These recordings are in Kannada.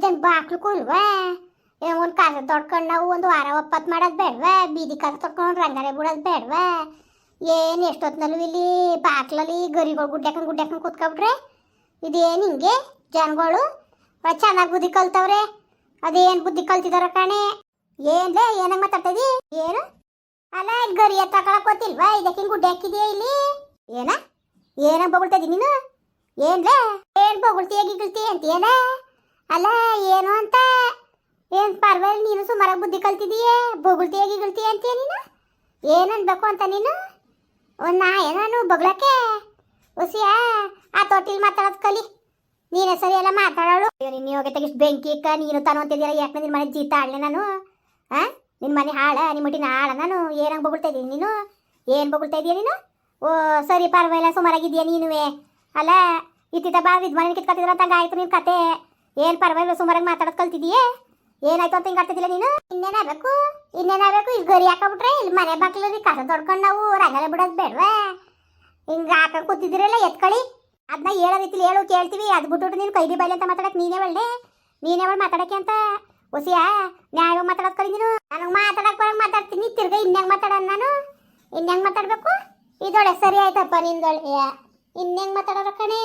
ಇದನ್ ಬಾಕ್ಲಕ್ಕೂ ಇಲ್ವಾ ಏನೋ ಒಂದು ಕಾಸ ತೊಡ್ಕೊಂಡು ನಾವು ಒಂದು ವಾರ ಒಪ್ಪತ್ತು ಮಾಡೋದು ಬೇಡವಾ? ಬೀದಿ ಕಾಸ ತೊಡ್ಕೊಂಡು ರಂಗಾರೆ ಬಿಡೋದು ಬೇಡವಾ? ಏನು ಎಷ್ಟೊತ್ತಿನಲ್ಲೂ ಇಲ್ಲಿ ಬಾಕ್ಲಲ್ಲಿ ಗರಿಗಳು ಗುಡ್ಡ್ಯಾಕಂಗೆ ಗುಡ್ಡ್ಯಾಕಂಗೆ ಕೂತ್ಕೊಬಿಟ್ರೆ? ಇದೇನು ಹಿಂಗೆ? ಜನಗಳು? ಚೆನ್ನಾಗಿ ಬುದ್ಧಿ ಕಲ್ತವ್ರೆ? ಅದೇನು ಬುದ್ಧಿ ಕಲ್ತಿದಾರ ಕಣೆ? ಏನ್ಲೇ ಏನ ಮಾತಾಡ್ತದಿ ಏನು? ಅಲ್ಲ ಗರಿ ತಗೊಳಕ್ ಗೊತ್ತಿಲ್ವಾ? ಇದಕ್ಕೆ ಗುಡ್ಡೆ ಹಾಕಿದೆಯಾ ಇಲ್ಲಿ? ಏನ? ಏನ ಬೊಗಳ್ತದಿ ನೀನು? ಏನ್ಲೇ ಏನ್ ಬೊಗಳ್ತೀಯ ಅಂತ ಏನ ಅಲ್ಲ, ಏನು ಅಂತ? ಏನು ಪರ್ವಾಗಿಲ್ಲ, ನೀನು ಸುಮಾರಾಗಿ ಬುದ್ಧಿ ಕಲ್ತಿದೀಯೇ? ಬೊಗಳ್ತೀಯ ಗಿಗಳ್ತೀಯ ಅಂತೀಯ ನೀನು? ಏನ್ ಅನ್ಬೇಕು ಅಂತ ನೀನು? ಒಂದು ನಾ ಏನಾನು ಬೊಗ್ಳಕ್ಕೆ? ಹುಸಿಯಾ, ಆ ತೊಟ್ಟಿಲಿ ಮಾತಾಡೋದು ಕಲಿ. ನೀನೇ ಸರಿ ಎಲ್ಲ ಮಾತಾಡೋಳು. ನಿನ್ನ ಯೋಗ್ಯತೆ ಇಷ್ಟು ಬೆಂಕಿ ಇಕ್ಕ. ನೀನು ತಾನು ಅಂತಿದ್ದೀರ ಯಾಕೆ ನಿನ್ನ ಮನೆ ಜೀತ ಆಡ್ಲೆ ನಾನು? ಆ? ನಿನ್ನ ಮನೆ ಹಾಳ ನಿಮ್ಮ ಹಾಳ ನಾನು? ಏನಂಗೆ ಬೊಗಳ್ತಾ ಇದ್ದೀನಿ ನೀನು? ಏನು ಬೊಗಳ್ತಾ ಇದೀಯ ನೀನು? ಓ, ಸರಿ ಪರವಾಗಿಲ್ಲ ಸುಮಾರಾಗಿದೆಯಾ ನೀನುವೇ. ಅಲ್ಲ, ಇತ್ತಿತ್ತ ಬಾ ವಿದ್ವಾನ ಕಿತ್ಕೊತಿದ್ರ ಅಂತ ಆಯ್ತು ನಿನ್ನ ಕತೆ. ಏನು ಪರವಾಗಿಲ್ಲ ಸುಮಾರಾಗಿ ಮಾತಾಡೋದು ಕಲ್ತಿದೀಯೇ? ಏನಾಯ್ತು ಅಂತ ಹಿಂಗೆ ಆಡ್ತಿದ್ದಿಲ್ಲ ನೀನು? ಇನ್ನೇನಾಗಬೇಕು ಇನ್ನೇನಾಗಬೇಕು ಇಲ್ಲಿ ಗರಿ ಹಾಕಬಿಟ್ರೆ ಇಲ್ಲಿ ಮನೆ ಬಾಗಿಲಲ್ಲಿ ಕಸ ತೊಡ್ಕೊಂಡು ನಾವು ರಂಗಲೆ ಬಿಡೋದು ಬೇಡವಾ? ಹಿಂಗೆ ಹಾಕೊಂಡು ಕೂತಿದ್ದೀರಲ್ಲ ಎತ್ಕೊಳ್ಳಿ. ಅದನ್ನ ಹೇಳೋ ರೀತಿಲಿ ಹೇಳು, ಕೇಳ್ತೀವಿ. ಅದು ಬಿಟ್ಬಿಟ್ಟು ನೀನು ಕೈದಿ ಬೈಲಿ ಅಂತ ಮಾತಾಡಕ್ಕೆ ನೀನೇ ಒಳ್ಳೆ. ನೀನೇ ಒಳ್ಳೆ ಮಾತಾಡಕ್ಕೆ ಅಂತ. ಹೊಸಿಯಾ ನ್ಯಾಯವಾಗಿ ಮಾತಾಡೋದು ಕಲಿ ನೀನು. ನನಗೆ ಮಾತಾಡಕ್ಕೆ ಬರಂಗೆ ಮಾತಾಡ್ತೀನಿ. ತಿರ್ಗ ಇನ್ನೆಂಗೆ ಮಾತಾಡೋಣ ನಾನು? ಇನ್ನೆಂಗೆ ಮಾತಾಡಬೇಕು? ಇದೊಳೆ ಸರಿ ಆಯ್ತಪ್ಪ ನಿಂದೊಳೆ ಇನ್ನೆಂಗೆ ಮಾತಾಡೋರ ಕಣೆ.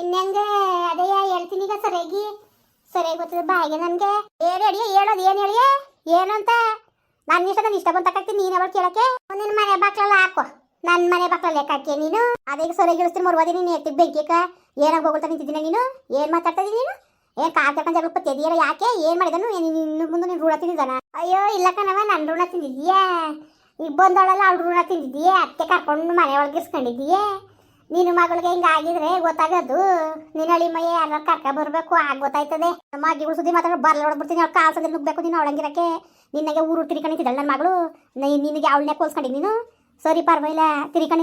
ಇನ್ನೆಂಗೆ ಅದೇ ಹೇಳ್ತೀನಿ ಈಗ ಸರಿಯಾಗಿ ಸರಿಯಾಗಿ ಗೊತ್ತದ ಬಾಯಿಗೆ ನನಗೆ. ಏನು ಹೇಳಿಯ ಹೇಳೋದು, ಏನು ಹೇಳಿಯ ಏನು ಅಂತ ನನ್ನ ಇಷ್ಟ ನನ್ನ ಇಷ್ಟ ಬಂದು ಹಾಕ್ತೀನಿ ನೀನು ಅವಳು ಕೇಳಕ್ಕೆ? ನಿನ್ನ ಮನೆ ಬಾಕ್ಲಲ್ಲ ಹಾಕೋ. ನನ್ನ ಮನೆ ಬಾಕ್ಲಲ್ಲಿ ಹಾಕಿ ನೀನು? ಅದೀಗ ಸರಿಯಾಗಿ ಇಳಿಸ್ತೀನಿ, ಮರ್ವಾದಿ ನೀನು ಎತ್ತಿಗೆ ಬೆಂಕಿಕ. ಏನಾಗ ಹೋಗ್ತಾ ನಿಂತಿದ್ದೀನಿ ನೀನು? ಏನು ಮಾತಾಡ್ತಾ ನೀನು? ಏನ್ ತಕೊಂಡ್ ಜಗಳ ತೆದಿಯಲ್ಲ ಯಾಕೆ? ಏನ್ ಮಾಡಿದನು? ಇನ್ನು ಮುಂದೆ ನೀನು ಋಣ ತಿಂದಿದ್ದಾನ? ಅಯ್ಯೋ, ಇಲ್ಲ ಕಣವ ನನ್ನ ಋಣ ತಿಂದಿದ್ಯಾ ಈಗ ಬಂದವಳಲ್ಲ ಅವ್ಳ ಋಣ ತಿಂದಿದ್ಯಾ ಅತ್ತೆ ಕರ್ಕೊಂಡು ಮನೆ ಒಳಗೆ ಇರ್ಸ್ಕೊಂಡಿದ್ದೀಯೆ ನೀನು ಮಗಳಿಗೆ ಹಿಂಗ ಆಗಿದ್ರೆ ಗೊತ್ತಾಗದು. ನಿನ್ನ ಹಳಿ ಮೈ ಯಾರು ಕರ್ಕ ಬರ್ಬೇಕು, ಆಗ ಗೊತ್ತಾಯ್ತದೆ. ಅಜ್ಜಿಗಳು ಸುದ್ದಿ ಮಾತಾಡ ಬರ್ಲ ಹೊಡ್ಬಿಡ್ತೀನಿ ಅವ್ಳು ಕಾಲ್ ಸಂದ್ರೆ ನುಗ್ಬೇಕು ನೀನು ಅವಳಂಗಿರಕ್ಕೆ. ನಿನಗೆ ಊರು ತಿರ್ಕೊಂಡಿದ್ದಾಳೆ ನನ್ನ ಮಗಳು. ನಿನಗೆ ಅವಳನ್ನೇ ಕೋಲ್ಸ್ಕೊಂಡಿ ನೀನು. ಸರಿ ಪರವಾಗಿಲ್ಲ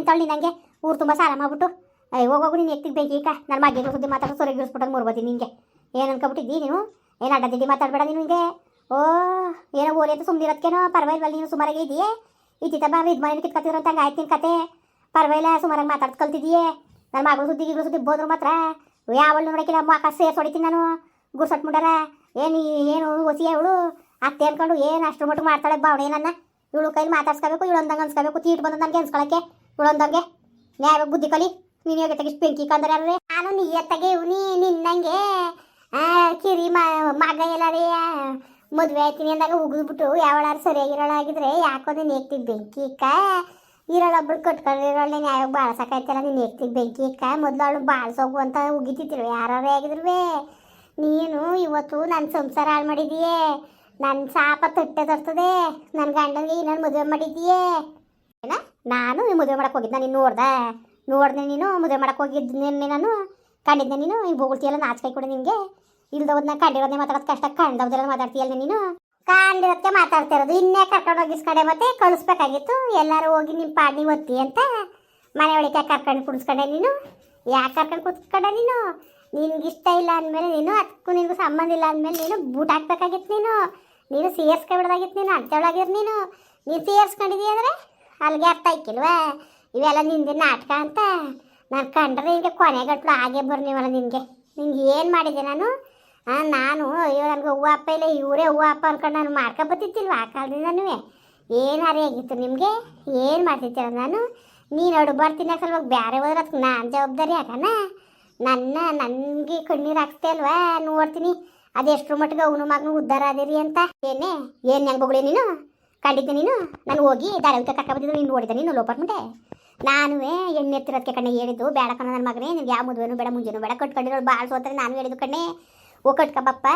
ತಳ್ಳಿ ನಿನಗೆ ಊರು ತುಂಬ ಸಾಲ ಮಾಡ್ಬಿಟ್ಟು. ಅಯ್ಯ ಹೋಗೋಗು ನೀನು ಎತ್ತಿಗೆ ಬೇಕು ಈಗ ನನ್ನ ಮಗಿಗೆ ಸುದ್ದಿ ಮಾತಾಡೋ ಸೊರೆ ಗಿಳಿಸ್ಬಿಟ್ಟು ಮುರ್ಬೋದಿ ನಿನಗೆ ಏನು ಅನ್ಕೊಬಿಟ್ಟಿದ್ದಿ ನೀನು? ಏನು ಅಡ್ಡ ದಿಡ್ಡಿ ಮಾತಾಡಬೇಡ ಹಿಂಗೆ? ಓ, ಏನೋ ಓರಿ ಅಂತ ಸುಮ್ಮನಿರೋದಕ್ಕೇನೋ ಪರವಾಗಿಲ್ಲ ನೀನು ಸುಮಾರಾಗಿ ಇದೆಯೇ? ಈ ಬಾ ಇದು ಮನೆ ಕಿತ್ಕೊತಿದ್ರು ಅಂತ ಆಯ್ತು ನಿನ್ನ ಕತೆ. ಪರವಾಗಿಲ್ಲ ಸುಮಾರಾಗಿ ಮಾತಾಡ್ದು ಕಲ್ತಿದ್ದೀಯೇ. ನನ್ನ ಮಗಳು ಸುದ್ದಿ ಗಿಗಳು ಸುದ್ದಿ ಬೋದ್ರು ಮಾತ್ರ. ಯಾವಳು ನೋಡಕ್ಕಿಲ್ಲ ಮಾಕ ಸೇರ್ಸ್ ಹೊಡಿತೀನಿ ನಾನು. ಗುರ್ಸಟ್ ಮುಂಡಾರ ಏನು ಏನು ಹೊಸಿ ಅವಳು? ಅತ್ತೆ ಅನ್ಕೊಂಡು ಏನು ಅಷ್ಟು ಮಟ್ಟಿಗೆ ಮಾಡ್ತಾಳೆ ಬಾವಣೆ ನನ್ನ. ಇವಳು ಕೈಲಿ ಮಾತಾಡ್ಸ್ಕೋಬೇಕು ಇವಳು ಅಂದಂಗೆ ಅನ್ಸ್ಕೋಬೇಕು. ತೀಟ್ ಬಂದು ನನಗೆ ಅನ್ಸ್ಕೊಳಕ್ಕೆ. ಇವಳು ಅಂದಂಗೆ. ನ್ಯಾಯ ಬುದ್ಧಿ ಕಲಿ. ನೀನು ಯೋಗ್ಯ ತೆಗಿಸ್ ಬೆಂಕಿ ಕಂದ್ರೆ ಯಾರೇ ನಾನು ನಿಯತ್ತಾಗೆ ಇವ್ನಿ ನಿನ್ನಂಗೆ. ಆ, ಕಿರಿ ಮಗ ಎಲ್ಲಾರೇ ಮದುವೆ ಆಯ್ತೀನಿ ಅಂದಾಗ ಉಗಿದ್ಬಿಟ್ಟು ಯಾವಳಾರು ಸರಿಯಾಗಿರೋಳಾಗಿದ್ರೆ ಯಾಕೋ ನೀನು ಏಕ್ತಿಗೆ ಬೆಂಕಿ ಇಕ್ಕ ಇರೋಳೊಬ್ಳು ಕಟ್ಕೊಂಡಿರೋಳೆ ಕಟ್ಕೊಂಡು ಬಾಳ್ಸಕ್ಕಾಯ್ತಲ್ಲ, ನೀನು ಏಕ್ತಿಗೆ ಬೆಂಕಿ ಇಕ್ಕ ಮೊದಲು ಅವಳು ಬಾಳ್ಸೋಗು ಅಂತ ಉಗಿತಿದ್ರು. ಯಾರೇ ಆಗಿದ್ರು ನೀನು ಇವತ್ತು ನನ್ನ ಸಂಸಾರ ಹಾಳು ಮಾಡಿದೀಯೇ ನನ್ನ ಸಾಪ ತಟ್ಟೆ ತರ್ತದೆ ನನ್ನ ಗಂಡನಿಗೆ ಇನ್ನೊಂದು ಮದುವೆ ಮಾಡಿದೀಯೇ ಏನ? ನಾನು ಮದುವೆ ಮಾಡಕ್ಕೆ ಹೋಗಿದ್ದೆ ನೀನು ನೋಡ್ದೆ? ನೋಡ್ದೆ ನೀನು, ಮದುವೆ ಮಾಡಕ್ಕೆ ಹೋಗಿದ್ದೆ ನಾನು. ಕಂಡಿದ್ದೆ ನೀನು ಈಗ ಬೋಗುಳ್ತಿಯಲ್ಲ ನಾಚಿಕೆ ಕೂಡ ನಿನಗೆ. ಇಲ್ದವ್ದನ್ನ ಕಂಡಿರೋದನ್ನೇ ಮಾತಾಡೋದು ಕಷ್ಟ ಕಂಡವ್ದೆಲ್ಲ ಮಾತಾಡ್ತೀಯಲ್ಲ ನೀನು? ಕಂಡಿರೋದಕ್ಕೆ ಮಾತಾಡ್ತಾ ಇರೋದು ಇನ್ನೇ ಕರ್ಕೊಂಡು ಹೋಗಿಸ್ಕೊಂಡೆ ಮತ್ತೆ ಕಳಿಸ್ಬೇಕಾಗಿತ್ತು. ಎಲ್ಲರೂ ಹೋಗಿ ನಿಮ್ಮ ಪಾಡಿ ಒತ್ತಿ ಅಂತ ಮನೆ ಒಳಗೆ ಕರ್ಕೊಂಡು ಕುಡಿಸ್ಕೊಂಡೆ ನೀನು. ಯಾಕೆ ಕರ್ಕೊಂಡು ಕುತ್ಕೊಂಡೆ ನೀನು? ನಿನ್ಗೆ ಇಷ್ಟ ಇಲ್ಲ ಅಂದಮೇಲೆ ನೀನು, ಅದಕ್ಕೂ ನಿನಗೂ ಸಂಬಂಧ ಇಲ್ಲ ಅಂದಮೇಲೆ ನೀನು ಬೂಟ್ ಹಾಕ್ಬೇಕಾಗಿತ್ತು ನೀನು. ನೀನು ಸೇರ್ಸ್ಕೊಬಿಡ್ದಾಗಿತ್ತು ನೀನು ಅಂತೇಳಾಗಿರ್ ನೀನು. ನೀನು ಸೇರ್ಸ್ಕೊಂಡಿದೀಯ ಅಂದರೆ ಅಲ್ಲಿಗೆ ಅರ್ಥ ಆಯ್ಕಿಲ್ವಾ? ಇವೆಲ್ಲ ನಿಂದೆ ನಾಟಕ ಅಂತ. ನಾನು ಕಂಡ್ರೆ ನಿನಗೆ ಕೊನೆಗಟ್ಲು ಹಾಗೆ ಬರ್ನಿವಲ್ಲ ನಿನಗೆ. ನಿನಗೆ ಏನು ಮಾಡಿದೆ ನಾನು? ನಾನು ಅಯ್ಯೋ, ನನಗೆ ಹೂವು ಅಪ್ಪ ಇಲ್ಲ, ಇವರೇ ಹೂವು ಅಪ್ಪ ಅನ್ಕೊಂಡು ನಾನು ಮಾಡ್ಕೊಬತ್ತಿತ್ತಿಲ್ವ ಆ ಕಾಲದಿಂದನೂ ಏನು ಅರೆ ಆಗಿತ್ತು ನಿಮಗೆ? ಏನು ಮಾಡ್ತಿದ್ದೀರ ನಾನು? ನೀನು ಅಡು ಬರ್ತೀನಿ ಸಲುವಾಗಿ ಬೇರೆ ಹೋದ್ರೆ ಅದಕ್ಕೆ ನಾನು ಜವಾಬ್ದಾರಿ ಹಾಕಣ ನನ್ನ, ನನಗೆ ಕಣ್ಣೀರು ಹಾಕ್ತೆ ಅಲ್ವಾ? ನೋಡ್ತೀನಿ ಅದೆಷ್ಟು ಮಟ್ಟಿಗೆ ಅವನು ಮಗನು ಉದ್ಧಾರ ಅದೇರಿ ಅಂತ? ಏನೇ? ಏನು ಹೆಂಗೆ ಬೊಗಳಿ ನೀನು? ಕಂಡಿದ್ದೆ ನೀನು? ನಾನು ಹೋಗಿ ದಾಳವಿತ ಕರ್ಕ ಬಂದಿದ್ದು, ನೀನು ನೋಡಿದೆ ನೀನು ಲೋಪಟ್ಬಿಟ್ಟೆ ನಾನು ಎಣ್ಣೆ ಎತ್ತಿರೋದಕ್ಕೆ ಕಣ್ಣೆ ಹೇಳಿದ್ದು, ಬೇಡ ನನ್ನ ಮಗನೇ, ನಿನ್ಗೆ ಯಾವ ಮದುವೆನೂ ಬೇಡ, ಮುಂಜಾನು ಬೇಡ ಕಟ್ಕೊಂಡಿರೋ ಭಾಳ ಸೋತ್ರೆ ನಾನು ಹೇಳಿದ್ದು ಕಣ್ಣೆ. ಓ ಕಟ್ಕಬಪ್ಪ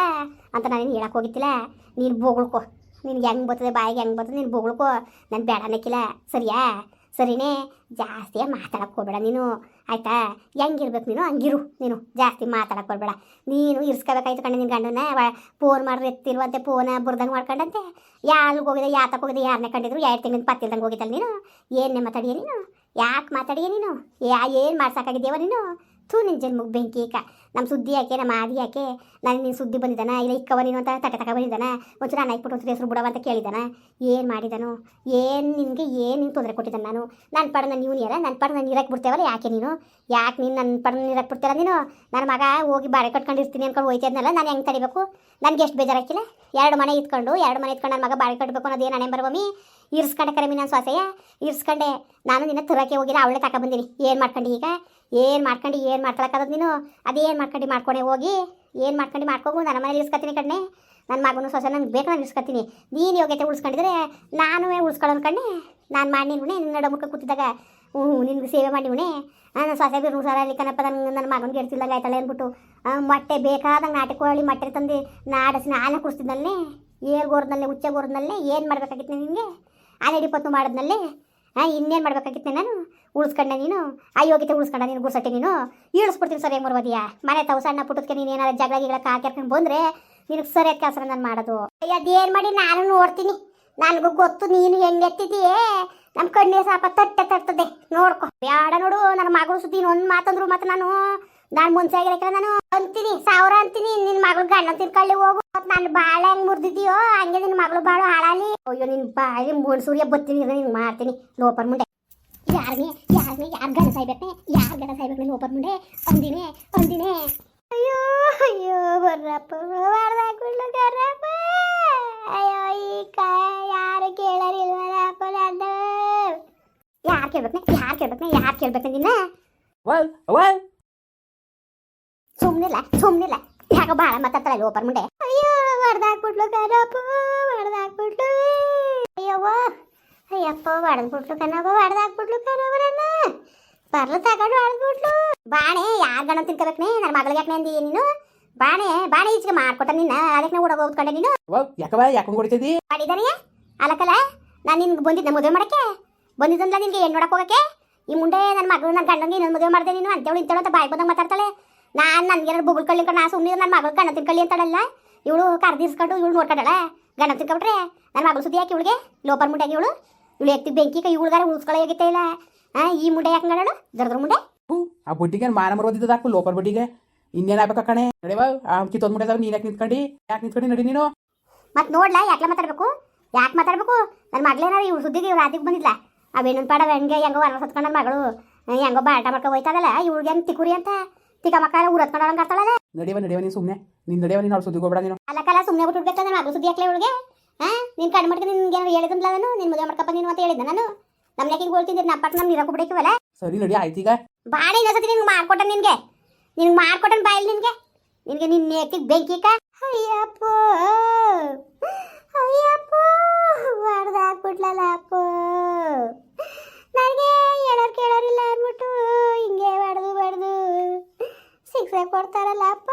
ಅಂತ ನಾನು ಹೇಳಕ್ಕೆ ಹೋಗಿತ್ತಿಲ್ಲ. ನೀನು ಬೋಗಳ್ಕೊ. ನಿನ್ಗೆ ಹೆಂಗೆ ಬರ್ತದೆ, ಬಾಯಿಗೆ ಹೆಂಗೆ ಬರ್ತದೆ, ನೀನು ಬೋಗಳ್ಕೊ. ನಾನು ಬೇಡ ಅನ್ನಕ್ಕಿಲ್ಲ ಸರಿಯಾ? ಸರಿನೇ? ಜಾಸ್ತಿ ಮಾತಾಡಕ್ಕೆ ಹೋಗ್ಬೇಡ ನೀನು. ಆಯ್ತಾ? ಹೆಂಗಿರ್ಬೇಕು ನೀನು? ಹಂಗಿರು ನೀನು. ಜಾಸ್ತಿ ಮಾತಾಡಕ್ಕೆ ಹೋಗ್ಬೇಡ. ನೀನು ಇರ್ಸ್ಕೋಬೇಕಾಯ್ತು ಕಣ್ಣು ನಿನ್ನ ಗಂಡನ ಫೋನ್ ಮಾಡ್ರೆ ಎತ್ತಿಲ್ವಂತೆ ಫೋನ ಬುರ್ದಂಗೆ ಮಾಡ್ಕೊಂಡಂತೆ. ಯಾರಿಗೆ ಹೋಗಿದೆ ಯಾತಕ್ಕೆ ಹೋಗಿದೆ ಯಾರನ್ನೇ ಕಂಡಿದ್ರು, ಎರಡು ತಿಂಗಳಿಂದ ಪತ್ತಿಲ್ದಂಗೆ ಹೋಗಿದ್ದಲ್ಲ ನೀನು. ಏನೇ ಮಾತಾಡಿಯ ನೀನು? ಯಾಕೆ ಮಾತಾಡಿಯ ನೀನು? ಯಾ, ಏನು ಮಾಡ್ಸೋಕ್ಕಾಗಿದ್ದೇವ ನೀನು? ಥೂ ನಿನ್ನ ಜನ್ಮಕ್ಕೆ ಬೆಂಕಿ ಏಕ. ನಮ್ಮ ಸುದ್ದಿ ಯಾಕೆ ನಮ್ಮ ಆದಿ ಯಾಕೆ, ನಾನು ನಿನ್ನ ಸುದ್ದಿ ಬಂದಿದ್ದಾನ, ಇಲ್ಲ ಇಕ್ಕವ ನೀನು ಅಂತ ತಕ ತಕ ಬಂದಿದ್ದಾನೆ, ಒಂಚೂರು ನಾನು ಇಟ್ಬಿಟ್ಟು ಒಂಚೂರು ಹೆಸರು ಬಿಡವ ಅಂತ ಕೇಳಿದಾನ ಏನು ಮಾಡಿದನು? ಏನು ನಿನಗೆ, ಏನು ನೀನು ತೊಂದರೆ ಕೊಟ್ಟಿದ್ದಾನೆ ನಾನು? ನನ್ನ ಪಡ ನಾನು ನೀವು ಯಾರ ನನ್ನ ಪಡ ನಾನು ಇರಕ್ಕೆ ಬಿಡ್ತೇವಲ್ಲ ಯಾಕೆ ನೀನು? ಯಾಕೆ ನೀನು ನನ್ನ ಪಡ ಇರಕ್ಕೆ ಬಿಡ್ತೀರ ನೀನು? ನನ್ನ ಮಗ ಹೋಗಿ ಬಾಳೆ ಕಟ್ಕೊಂಡಿರ್ತೀನಿ ಅನ್ಕೊಂಡು ಹೋಯ್ತಿದ್ನಲ್ಲ ನಾನು ಹೆಂಗೆ ತಡಿಬೇಕು? ನನಗೆ ಎಷ್ಟು ಬೇಜಾರಾಕಿಲ್ಲ ಎರಡು ಮನೆ ಇತ್ಕೊಂಡು, ಎರಡು ಮನೆ ಇತ್ಕೊಂಡು ನನ್ನ ಮಗ ಬಾಡಿ ಕಟ್ಟಬೇಕು ಏನು ಹಣೆ ಬರವಮ್ಮಿ ಇರ್ಸ್ಕೊಂಡೆ ಕರಮಿ ನಾನು ಸ್ವಾಸೆಯ ಇರ್ಸ್ಕೊಂಡೆ. ನಾನು ನಿನ್ನ ತರಕ್ಕೆ ಹೋಗಿಲ್ಲ, ಅವಳೆ ತಕ ಬಂದೀನಿ. ಏನು ಮಾಡ್ಕೊಂಡು ಈಗ? ಏನು ಮಾಡ್ಕೊಂಡು, ಏನು ಮಾಡ್ಕೊಳಕ್ಕದ ನೀನು? ಅದೇನು ಮಾಡ್ಕೊಂಡು ಮಾಡ್ಕೊಂಡೆ ಹೋಗಿ? ಏನು ಮಾಡ್ಕೊಂಡು ಮಾಡ್ಕೋಗು ನನ್ನ ಮನೇಲಿ ಇಸ್ಕೊತೀನಿ ಕಣ್ಣೆ. ನನ್ನ ಮಗನೂ ಸೊಸೆ, ನನಗೆ ಬೇಕು, ನಾನು ಇಸ್ಕೊತೀನಿ ನೀನು ಯೋಗ್ಯತೆ ಉಳಿಸ್ಕೊಂಡಿದ್ರೆ ನಾನು ಉಳಿಸ್ಕೊಳ್ಳೋನು ಕಣ್ಣೆ. ನಾನು ಮಾಡಿ ಹುಣೆ ನಿನ್ನ ನಡಮುಖ ಕೂತಿದ್ದಾಗ. ಹ್ಞೂ ನಿನ್ಗೆ ಸೇವೆ ಮಾಡಿ ಉಣೆ ನಾನು ಸೊಸೆ ಬಿರು ಸರ ಅಲ್ಲಿ ನನ್ನ ನನ್ನ ಮಗನಿಗೆ ಎಡ್ತಿಲ್ದಾಗ ಆಯ್ತಲ್ಲ ಅಂದ್ಬಿಟ್ಟು ಮೊಟ್ಟೆ ಬೇಕಾದಂಗೆ ನಾಟಿ ಕೋಳಿ ಮೊಟ್ಟೆ ತಂದು ನಾಡಸಿ ನಾನೇ ಕುಡಿಸ್ತಿದ್ದಲ್ಲೇ ಏರ್ ಗೋರ್ದಲ್ಲೇ ಹುಚ್ಚೆ ಏನು ಮಾಡಬೇಕಾಗಿತ್ತು ನಿನಗೆ ಆನೆಡಿ ಪತ್ತು ಮಾಡಿದ್ನಲ್ಲೇ. ಹಾಂ ಇನ್ನೇನು ಮಾಡ್ಬೇಕಾಗಿತ್ತು ನಾನು? ಉಳಿಸ್ಕೊಂಡೆ ನೀನು? ಆ, ಯೋಗ್ಯತೆ ಉಳಿಸ್ಕೊಂಡ ನೀನು ಗುರ್ಸಟ್ಟೆ ನೀನು? ಇಳಿಸ್ಬಿಡ್ತೀನಿ ಸರಿಯಾಗಿ ಮರ್ಬೋದಿಯಾ ಮನೆ ತಾವು ಸಣ್ಣ ಪುಟ್ಟದಕ್ಕೆ ನೀನು ಏನಾರ ಜಗಳ ಗಿಗಳ ಹಾಕ್ಯಾರ್ಕೊಂಡು ಬಂದರೆ ನಿನಗೆ ಸರಿಯಾದ ಕೆಲಸ ನಾನು ಮಾಡೋದು. ಅದೇನು ಮಾಡಿ ನಾನು ನೋಡ್ತೀನಿ. ನನಗೂ ಗೊತ್ತು ನೀನು ಹೆಂಗೆ ಎತ್ತಿದೀಯೇ ನಮ್ಮ ಕಣ್ಣೇ ಸಾಪ ತಟ್ಟೆ ತರ್ತದೆ. ನೋಡ್ಕೊ. ಬೇಡ ನೋಡು, ನನ್ನ ಮಗಳು ಸುದ್ದಿ ಒಂದು ಮಾತಂದ್ರು ಮತ್ತು ನಾನು. ನಾನು ಮುಂಚೆ ಆಗಿರಕ್ಕೆ ನಾನು ಅಂತೀನಿ, ಸಾವಿರ ಅಂತೀನಿ ನಿನ್ನ ಮಗಳು ಗಂಡ ತಿನ್ಕೊಳ್ಳಿ ಹೋಗು. ನಾನು ಭಾಳ ಹೆಂಗ್ ಮುರಿದಿದೀಯೋ ಹಂಗೆ ನಿನ್ನ ಮಗಳು ಬಾಳು ಹಾಳಾಲಿ. ಅಯ್ಯೋ ನಿನ್ನ ಬಾಯಿ ಮೂಡ್ ಸೂರ್ಯ ಬತ್ತೀನಿ ನಿನ್ಗೆ ಮಾಡ್ತೀನಿ. ಲೋಪರ್ ಮುಂಡೆ ಯಾರನ್ನೇ ಯಾರನ್ನೇ ಯಾರು ಗಂಡ ಸಾಯ್ಬೇಕೆ ಯಾರು ಗಂಡ ಸಾಯ್ಬೇಕು ಲೋಪರ್ ಮುಂಡೆ ಅಂದಿನೇ ಅಂದಿನೇ. ಅಯ್ಯೋ ಅಯ್ಯೋ, ಬರ್ರಪ್ಪ ಬರ್ದಾಕೊಂಡು ಗರಪ್ಪ ಅಯ್ಯೋ, ಈ ಕಾಯ ಯಾರು ಕೇಳರಿಲ್ವಲ್ಲಪ್ಪ ನಂದು. ಯಾರು ಕೇಳ್ಬೇಕು ಯಾರು ಕೇಳ್ಬೇಕು ಯಾರು ಕೇಳ್ಬೇಕು ನಿನ್ನ. ಸುಮ್ನಿಲ್ಲ ಸುಮ್ನಿಲ್ಲ ಯಾಕ ಬಾಳ ಮಾತಾಡ್ತಾರೆ ಓಪರ್ ಮುಂಡೆ ಅಯ್ಯೋ ಹೊಡೆದಾಕ್ಬಿಟ್ಲು ಕಣಪ್ಪ ಹೊಡೆದಾಕ್ಬಿಟ್ಲು ಅಯ್ಯವ್ವ ಅಯ್ಯಪ್ಪ ಹೊಡೆದ್ಬಿಟ್ಲು ಕಣಪ್ಪ ಹೊಡೆದಾಕ್ಬಿಟ್ಲು ಕನವರನ್ನ ಬರ್ಲು ತಗೊಂಡು ಹೊಡೆದ್ಬಿಟ್ಲು ಬಾಣೆ ಯಾರ್ ಗಣ ತಿನ್ಕೋಬೇಕನೆ ನನ್ನ ಮಗಳಿಗೆ ಯಾಕೆ ಅಂದಿ ನೀನು? ಬಾಣೆ ಬಾಣೆ ಈಚೆಗೆ ಮಾಡ್ಕೊಟ್ಟ ನಿನ್ನ. ಅದಕ್ಕೆ ಓಡೋಗಿ ಹೋಗ್ಕೊಂಡೆ ನೀನು. ಯಾಕವ ಯಾಕೆ ಹೊಡಿತಿದ್ದಿ? ಮಾಡಿದಾನೆಯ ಅಲಕಲ ನಾನು ನಿನ್ಗೆ ಬಂದಿದ್ದೆ ಮದುವೆ ಮಾಡಕ್ಕೆ. ಬಂದಿದ್ದಲ್ಲ ನಿನ್ಗೆ ಹೆಣ್ಣು ನೋಡಕ್ಕೆ ಹೋಗಕ್ಕೆ. ಈ ಮುಂಡೆ ನನ್ನ ಮಗಳು ನನ್ನ ಗಂಡಂಗೆ ಇನ್ನೊಂದು ಮದುವೆ ಮಾಡಿದೆ ನೀನು. ಅಂತೇಳು ಇಂತೇಳು ಅಂತ ಬಾಯಿ ಬಂದಂಗೆ ಮಾತಾಡ್ತಾಳೆ. ನಾನು ನನಗೆ ಬುಗುಳ್ ಕಳ್ಳಿ ನಾ ಸುಮ್ಮನೆ ನನ್ನ ಮಗಳು ಗಣ ತಿನ್ಕೊಳ್ಳಿ ಅಂತಾಳಲ್ಲ. ಇವಳು ಕರ್ದಿಸ್ಕೊಂಡು ಇವಳು ನೋಡ್ಕೊಂಡಳ. ಗಣ ತಿನ್ಕೊಬಿಟ್ರೆ ನನ್ನ ಮಗಳು ಸುದ್ದಿ ಯಾಕೆ ಇವಳಿಗೆ ಲೋಪರ್ ಮುಂಡೆಗೆ ಇವಳು. ಇವಳು ಎತ್ತಿ ಬೆಂಕಿ ಕೈ ಇವಳುಗಾರ ಉಳಿಸ್ಕೊಳ್ಳೋ ಹೋಗಿತ್ತೆ ಇಲ್ಲ. ಹಾಂ ಈ ಮುಂಡೆ ಯಾಕೆ ನಡಳು ದರ್ದ್ರ ಮುಂಡೆ. ಆ ಬುಟ್ಟಿಗೆ ಮಾನ ಮರೋದಿದ್ದು ಹಾಕು ಲೋಪರ್ ಬುಟ್ಟಿಗೆ ಇನ್ನೇನು ಆಗ್ಬೇಕು ಕಣೆ? ನಡೆವ ಆ ಮುಂಡೆ ಅದಾವ ನೀನು ಯಾಕೆ ನಿಂತ್ಕೊಂಡು? ಯಾಕೆ ನಿಂತ್ಕೊಂಡು ನಡಿ ನೀನು. ಮತ್ತೆ ನೋಡ್ಲಾ ಯಾಕೆ ಮಾತಾಡ್ಬೇಕು? ಯಾಕೆ ಮಾತಾಡ್ಬೇಕು? ನನ್ನ ಮಗಳೇನಾರು ಇವ್ಳು ಸುದ್ದಿಗೆ ಇವ್ರು ರಾತ್ರಿಗೆ ಬಂದಿಲ್ಲ ಅವೇನೊಂದು ಪಾಡ ಹೆಂಗೆ ಹೆಂಗೋ ಹೊರ ಸತ್ಕೊಂಡು ನನ್ನ ಮಗಳು ಹೆಂಗೋ ಬಾಟ ಮಾಡ್ಕೊ ಹೋಯ್ತದಲ್ಲ ಇವ್ಳಿಗೆ ಹೆಂಗೆ ತಿಕ್ಕುರಿ ಅಂತ. ತಿಕ್ಕ ಮಕ್ಕಳ ಊರ ಹತ್ಕೊಂಡಂಗೆ ಆಡ್ತಾಳಲ್ಲ. ನಡೆಯವ ನಡೆಯವ ನೀನು ಸುಮ್ಮನೆ ನೀನು ನಡೆಯವ ನೀನು ಅವ್ಳು ಸುದ್ದಿಗೆ ಹೋಗ್ಬೇಡ ನೀನು. ಅಲ್ಲಕ್ಕಲ್ಲ ಸುಮ್ಮನೆ ಬಿಟ್ಟು ಬಿಡ್ಬೇಕು ನನ್ನ ಮಗಳು ಸುದ್ದಿ ಹಾಕ್ಲೆ ಅವಳಿಗೆ ಹಾಂ? ನಿನ್ ಕಡಿಮೆ ಮಾಡ್ಕೊಂಡು ನಿನ್ಗೆ ಏನಾರು ಹೇಳಿದ್ರಲ್ಲ ನಾನು ನಿನ್ನ ಮದುವೆ ಮಾಡ್ಕಪ್ಪ ನೀನು ಅಂತ ಹೇಳಿದ್ದೆ ನಾನು. ನಮ್ಮ ಯಾಕೆ ಹೋಗ್ತಿದ್ದೆ ನಮ್ಮ ಪಟ್ಟು ನಮ್ಮ ಇರೋಕೆ ಬಿಡಕ್ಕಿವಲ್ಲ ಸರಿ ನಡಿ ಆಯ್ತೀಗ ಬಾಳ ಇನ್ನೊಂದ್ಸತಿ ನಿನ್ಗೆ ಮಾಡ್ಕೊಟ್ಟ ನಿನ್ಗೆ. ನಿನ್ಗೆ ಮಾಡ್ಕೊಟ್ಟನ್ ಬಾಯಲ್ಲಿ ನಿನ್ಗೆ. ನಿನ್ಗೆ ನಿನ್ನ ಎತ್ತಿಗೆ ಬೆಂಕಿಕ ಅಯ್ಯಪ್ಪ. ಅಯ್ಯಪ್ಪ. ಹೊಡೆದು ಹಾಕ್ಬಿಟ್ಲಲ್ಲ ಅಪ್ಪ. ನನಗೆ ಹೇಳೋರು ಕೇಳೋರಿಲ್ಲ ಅಂದ್ಬಿಟ್ಟು. ಶಿಕ್ಷೆ ಕೊಡ್ತಾರಲ್ಲ ಅಪ್ಪ.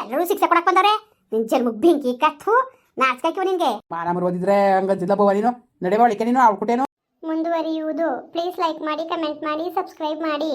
ಎಲ್ಲರೂ ಶಿಕ್ಷೆ ಕೊಡಕ್ ಬಂದವ್ರೆ. ನಿನ್ ಜನ್ಮಕ್ ಬೆಂಕಿ ಕತ್ತು ನಾಚ್ಕಾಕಿವ ನಿನ್ಗೆ. ಮಾನ ಓದಿದ್ರೆ ಹಂಗ ಜಿಲ್ಲಾ ನೀನು. ನಡೆಯವ ಅಳಿಕೆ ನೀನು ಅವ್ಳು ಕುಟೇನು. ಮುಂದುವರಿಯುವುದು. ಪ್ಲೀಸ್ ಲೈಕ್ ಮಾಡಿ ಕಮೆಂಟ್ ಮಾಡಿ ಸಬ್ಸ್ಕ್ರೈಬ್ ಮಾಡಿ.